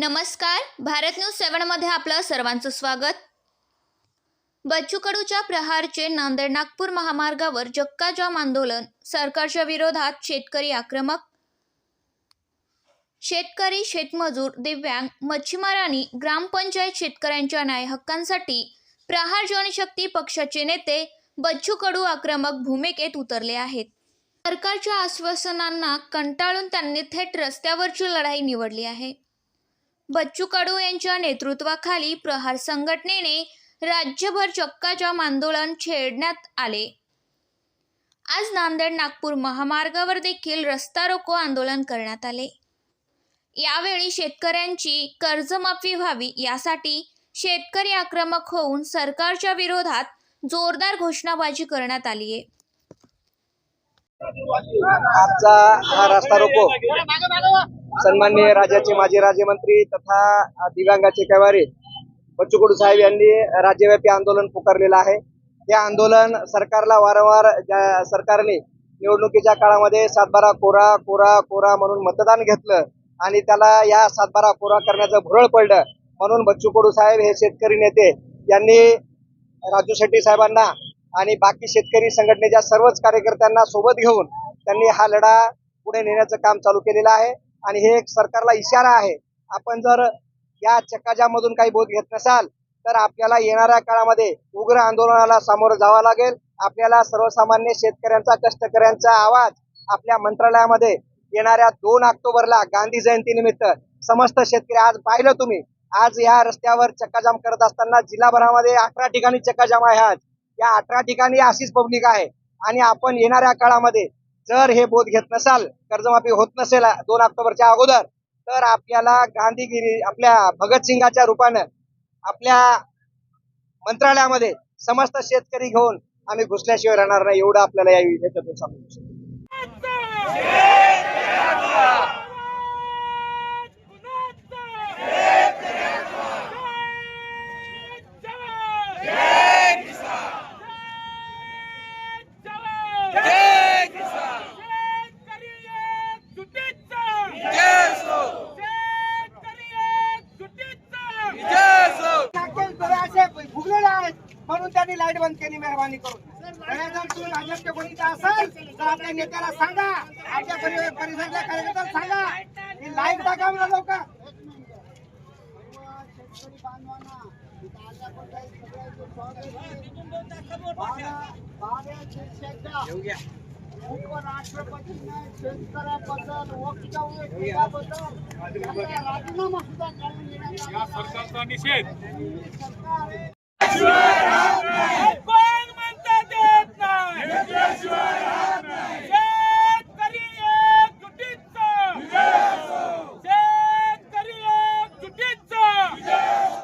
नमस्कार. भारत न्यूज सेवनमध्ये आपलं सर्वांचं स्वागत. बच्चू कडूच्या प्रहारचे नांदेड नागपूर महामार्गावर जक्काजाम आंदोलन सरकारच्या विरोधात शेतकरी आक्रमक. शेतकरी शेतमजूर दिव्यांग मच्छीमारांनी ग्रामपंचायत शेतकऱ्यांच्या न्याय हक्कांसाठी प्रहार जनशक्ती पक्षाचे नेते बच्चू कडू आक्रमक भूमिकेत उतरले आहेत. सरकारच्या आश्वासनांना कंटाळून त्यांनी थेट रस्त्यावरची लढाई निवडली आहे. बच्चू कडू यांच्या नेतृत्वाखाली प्रहार संघटनेने राज्यभर चक्काजाम आंदोलन छेडण्यात आले. आज नांदेड नागपूर महामार्गावर देखील रस्ता रोको आंदोलन करण्यात आले. यावेळी शेतकऱ्यांची कर्जमाफी व्हावी यासाठी शेतकरी आक्रमक होऊन सरकारच्या विरोधात जोरदार घोषणाबाजी करण्यात आली आहे आजचा हा रस्ता रोको. सन्मान्य राज्याचे माजी राज्यमंत्री तथा दिव्यांगाचे कैवारी बच्चू कडू साहेब यांनी राज्यव्यापी आंदोलन पुकारलेलं आहे. हे आंदोलन सरकारला वारंवार ज्या सरकारने निवडणुकीच्या काळामध्ये सातबारा कोरा कोरा कोरा म्हणून मतदान घेतलं आणि त्याला या सातबारा कोरा करण्याचं भुरळ पडलं. म्हणून बच्चू कडू साहेब हे शेतकरी नेते यांनी राजू शेट्टी साहेबांना आणि बाकी शेतकरी संघटनेच्या सर्वच कार्यकर्त्यांना सोबत घेऊन त्यांनी हा लढा पुढे नेण्याचं काम चालू केलेलं आहे. आणि हे एक सरकारला इशारा आहे. आपण जर या चक्काजामधून काही बोध घेत नसाल तर आपल्याला येणाऱ्या काळामध्ये उग्र आंदोलनाला सामोरं जावं लागेल. आपल्याला सर्वसामान्य शेतकऱ्यांचा कष्टकऱ्यांचा आवाज आपल्या मंत्रालयामध्ये येणाऱ्या दोन ऑक्टोबरला गांधी जयंतीनिमित्त समस्त शेतकरी आज पाहिलं तुम्ही. आज या रस्त्यावर चक्काजाम करत असताना जिल्हाभरामध्ये अठरा ठिकाणी चक्काजाम आहे आज. या अठरा ठिकाणी अशीच पब्लिक आहे. आणि आपण येणाऱ्या काळामध्ये जर हे बोध घेत नसाल कर्जमाफी होत नसेल दोन ऑक्टोबरच्या अगोदर तर आपल्याला गांधीगिरी आपल्या भगतसिंगाच्या रूपानं आपल्या मंत्रालयामध्ये समस्त शेतकरी घेऊन आम्ही घुसल्याशिवाय राहणार नाही एवढं आपल्याला या विधेयकातून सांगू शकतो. म्हणून त्यांनी लाइट बंद केली मेहरबानी करून. जर तुम्ही भाजपच्या कोणीचा असाल तर आपल्या नेत्याला सांगा. आपल्या परि- परिसरातल्या कार्यकर्त्याला सांगा. ही लाइट टाका म्हणा लवकर. उपराष्ट्रपतीने शेतकऱ्याबद्दल वक्तव्य राजीनामा सुद्धा करून आहे. सरकारचा निषेध.